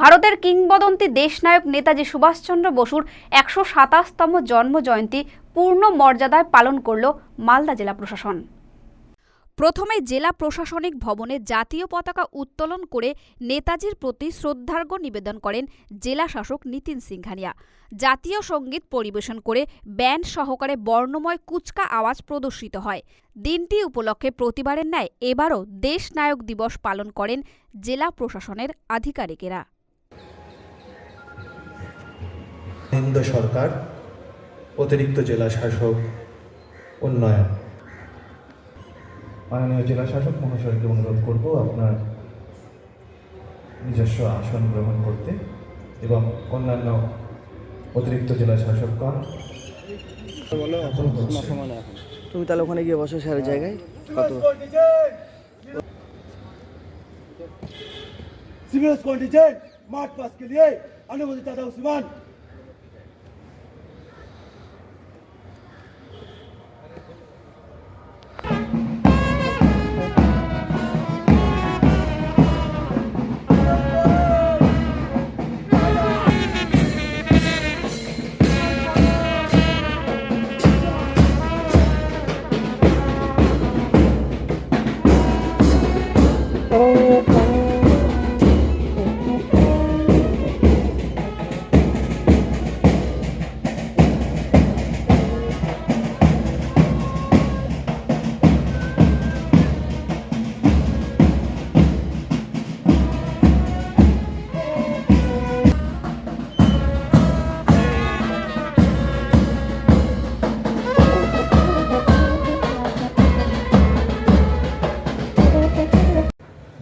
ভারতের কিংবদন্তি দেশনায়ক নেতাজি সুভাষচন্দ্র বসুর একশো সাতাশতম জন্ম জয়ন্তী পূর্ণ মর্যাদায় পালন করল মালদা জেলা প্রশাসন। প্রথমে জেলা প্রশাসনিক ভবনে জাতীয় পতাকা উত্তোলন করে নেতাজির প্রতি শ্রদ্ধার্ঘ্য নিবেদন করেন জেলা শাসক নীতিন সিংঘানিয়া জাতীয় সংগীত পরিবেশন করে ব্যান্ড সহকারে বর্ণময় কুচকা আওয়াজ প্রদর্শিত হয়। দিনটি উপলক্ষে প্রতিবারের ন্যায় এবারও দেশ নায়ক দিবস পালন করেন জেলা প্রশাসনের আধিকারিকেরা। কেন্দ্র সরকার অতিরিক্ত জেলা শাসক উন্নয়ন মাননীয় জেলা শাসক মহাশয়কে অনুরোধ করব আপনার নিজস্ব আসন গ্রহণ করতে এবং অন্যান্য অতিরিক্ত জেলা শাসকগণ তুমি তাহলে ওখানে গিয়ে বসো স্যারের জায়গায় কত सिविल कॉन्टिजेंट मार्च पास के लिए अनुमति दादा उस्मान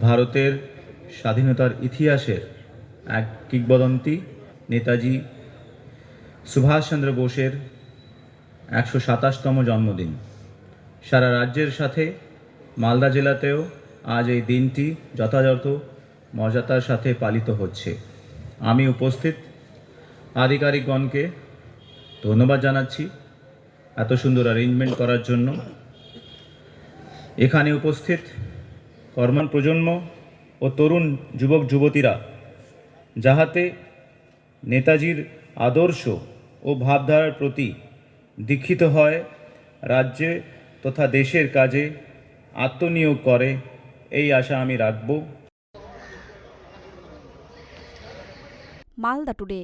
ভারতের স্বাধীনতার ইতিহাসের এক কিংবদন্তি নেতাজি সুভাষচন্দ্র বোসের একশো সাতাশতম জন্মদিন। সারা রাজ্যের সাথে মালদা জেলাতেও আজ এই দিনটি যথাযথ মর্যাদার সাথে পালিত হচ্ছে। আমি উপস্থিত আধিকারিকগণকে ধন্যবাদ জানাচ্ছি এত সুন্দর অ্যারেঞ্জমেন্ট করার জন্য। এখানে উপস্থিত কর্মন প্রজন্ম ও তরুণ যুবক যুবতীরা, যাহাতে নেতাজির আদর্শ ও ভাবধারার প্রতি দীক্ষিত হয়, রাজ্যে তথা দেশের কাজে আত্মনিয়োগ করে, এই আশা আমি রাখব। মালদা টুডে